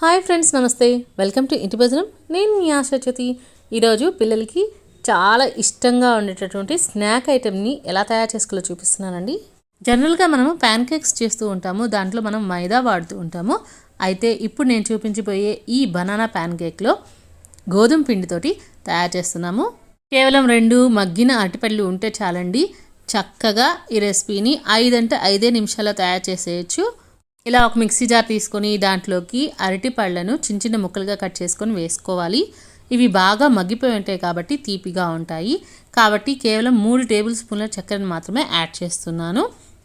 Hi friends నమస్తే. Welcome to ఇంటి భజనం నేను మీ ఆశాచతి ఈరోజు పిల్లలకి చాలా ఇష్టంగా ఉండేటటువంటి స్నాక్ ఐటెంని ఎలా తయారు చేసుకోవాలో చూపిస్తున్నానండి. జనరల్గా మనము ప్యాన్ కేక్స్ చేస్తూ ఉంటాము. దాంట్లో మనం మైదా వాడుతూ ఉంటాము. అయితే ఇప్పుడు నేను చూపించబోయే ఈ బనానా ప్యాన్ కేక్లో గోధుమ పిండితోటి తయారు చేస్తున్నాము. కేవలం రెండు మగ్గిన అరటిపళ్ళు ఉంటే చాలండి. చక్కగా ఈ రెసిపీని ఐదంటే ఐదే నిమిషాల్లో తయారు చేసేయచ్చు. ఇలా ఒక మిక్సీ జార్ తీసుకొని దాంట్లోకి అరటి పళ్ళను చిన్న చిన్న ముక్కలుగా కట్ చేసుకొని వేసుకోవాలి. ఇవి బాగా మగ్గిపోయి ఉంటాయి కాబట్టి తీపిగా ఉంటాయి. కాబట్టి కేవలం మూడు టేబుల్ స్పూన్ల చక్కెరను మాత్రమే యాడ్ చేస్తున్నాను.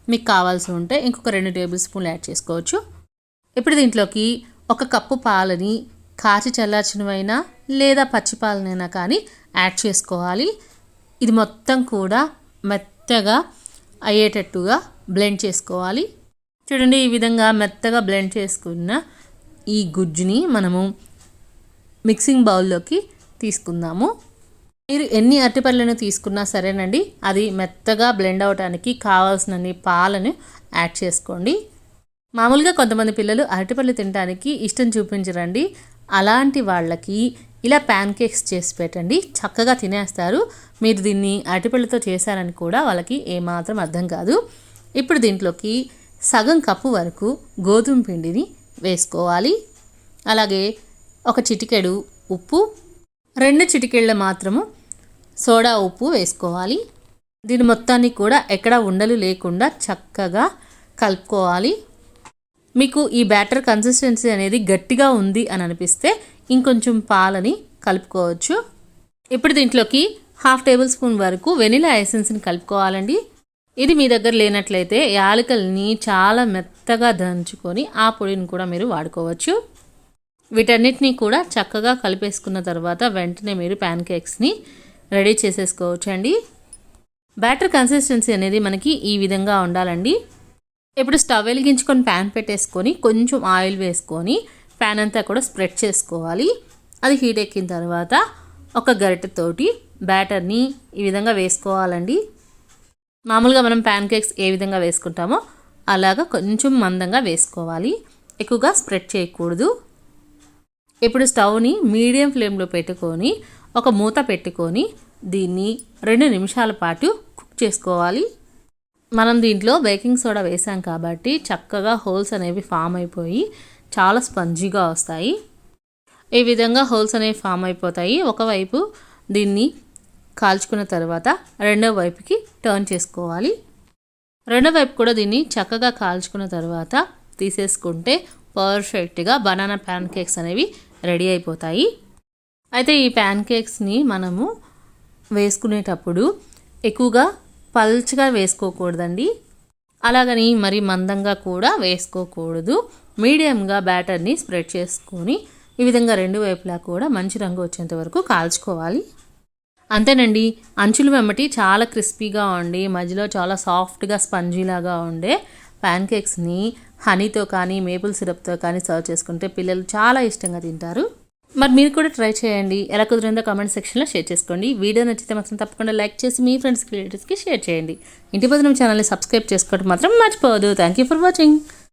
మీకు కావాల్సి ఉంటే ఇంకొక రెండు టేబుల్ స్పూన్లు యాడ్ చేసుకోవచ్చు. ఇప్పుడు దీంట్లోకి ఒక కప్పు పాలని కాచి చల్లార్చినవైనా లేదా పచ్చి పాలనైనా కానీ యాడ్ చేసుకోవాలి. ఇది మొత్తం కూడా మెత్తగా అయ్యేటట్టుగా బ్లెండ్ చేసుకోవాలి. చూడండి ఈ విధంగా మెత్తగా బ్లెండ్ చేసుకున్న ఈ గుజ్జుని మనము మిక్సింగ్ బౌల్లోకి తీసుకుందాము. మీరు ఎన్ని అరటిపళ్ళను తీసుకున్నా సరేనండి అది మెత్తగా బ్లెండ్ అవడానికి కావాల్సినన్ని పాలను యాడ్ చేసుకోండి. మామూలుగా కొంతమంది పిల్లలు అరటిపళ్ళు తినడానికి ఇష్టం చూపించరండి. అలాంటి వాళ్ళకి ఇలా ప్యాన్ కేక్స్ చేసి పెట్టండి చక్కగా తినేస్తారు. మీరు దీన్ని అరటిపళ్ళతో చేశారని కూడా వాళ్ళకి ఏమాత్రం అర్థం కాదు. ఇప్పుడు దీంట్లోకి సగం కప్పు వరకు గోధుమ పిండిని వేసుకోవాలి. అలాగే ఒక చిటికెడు ఉప్పు రెండు చిటికెళ్ళ మాత్రము సోడా ఉప్పు వేసుకోవాలి. దీని మొత్తాన్ని కూడా ఎక్కడ ఉండలు లేకుండా చక్కగా కలుపుకోవాలి. మీకు ఈ బ్యాటర్ కన్సిస్టెన్సీ అనేది గట్టిగా ఉంది అని అనిపిస్తే ఇంకొంచెం పాలని కలుపుకోవచ్చు. ఇప్పుడు దీంట్లోకి హాఫ్ టేబుల్ స్పూన్ వరకు వెనిలా ఎసెన్స్ని కలుపుకోవాలండి. ఇది మీ దగ్గర లేనట్లయితే యాలకల్ని చాలా మెత్తగా దంచుకొని ఆ పొడిని కూడా మీరు వాడుకోవచ్చు. వీటన్నిటినీ కూడా చక్కగా కలిపేసుకున్న తర్వాత వెంటనే మీరు ప్యాన్ కేక్స్ని రెడీ చేసేసుకోవచ్చు అండి బ్యాటర్ కన్సిస్టెన్సీ అనేది మనకి ఈ విధంగా ఉండాలండి. ఇప్పుడు స్టవ్ వెలిగించుకొని ప్యాన్ పెట్టేసుకొని కొంచెం ఆయిల్ వేసుకొని ప్యాన్ అంతా కూడా స్ప్రెడ్ చేసుకోవాలి. అది హీట్ ఎక్కిన తర్వాత ఒక గరిటెతోటి బ్యాటర్ని ఈ విధంగా వేసుకోవాలండి. మామూలుగా మనం ప్యాన్ కేక్స్ ఏ విధంగా వేసుకుంటామో అలాగా కొంచెం మందంగా వేసుకోవాలి. ఎక్కువగా స్ప్రెడ్ చేయకూడదు. ఇప్పుడు స్టవ్ని మీడియం ఫ్లేమ్లో పెట్టుకొని ఒక మూత పెట్టుకొని దీన్ని రెండు నిమిషాల పాటు కుక్ చేసుకోవాలి. మనం దీంట్లో బేకింగ్ సోడా వేసాం కాబట్టి చక్కగా హోల్స్ అనేవి ఫామ్ అయిపోయి చాలా స్పంజీగా వస్తాయి. ఈ విధంగా హోల్స్ అనేవి ఫామ్ అయిపోతాయి. ఒకవైపు దీన్ని కాల్చుకున్న తర్వాత రెండో వైపుకి టర్న్ చేసుకోవాలి. రెండో వైపు కూడా దీన్ని చక్కగా కాల్చుకున్న తర్వాత తీసేసుకుంటే పర్ఫెక్ట్గా బనానా ప్యాన్ కేక్స్ అనేవి రెడీ అయిపోతాయి. అయితే ఈ ప్యాన్ కేక్స్ని మనము వేసుకునేటప్పుడు ఎక్కువగా పల్చగా వేసుకోకూడదండి. అలాగని మరి మందంగా కూడా వేసుకోకూడదు. మీడియంగా బ్యాటర్ని స్ప్రెడ్ చేసుకొని ఈ విధంగా రెండు వైపులా కూడా మంచి రంగు వచ్చేంత వరకు కాల్చుకోవాలి. అంతేనండి. అంచులు వెమ్మటి చాలా క్రిస్పీగా ఉండి మధ్యలో చాలా సాఫ్ట్గా స్పంజీలాగా ఉండే ప్యాన్ కేక్స్ని హనీతో కానీ మేపుల్ సిరప్తో కానీ సర్వ్ చేసుకుంటే పిల్లలు చాలా ఇష్టంగా తింటారు. మరి మీరు కూడా ట్రై చేయండి. ఎలా కుదిరిందో కామెంట్ సెక్షన్లో షేర్ చేసుకోండి. వీడియో నచ్చితే మాత్రం తప్పకుండా లైక్ చేసి మీ ఫ్రెండ్స్కి రిలేటివ్స్కి షేర్ చేయండి. ఇంటి భద్రం ఛానల్ని సబ్స్క్రైబ్ చేసుకోవడం మాత్రం మర్చిపోవద్దు. Thank you for watching.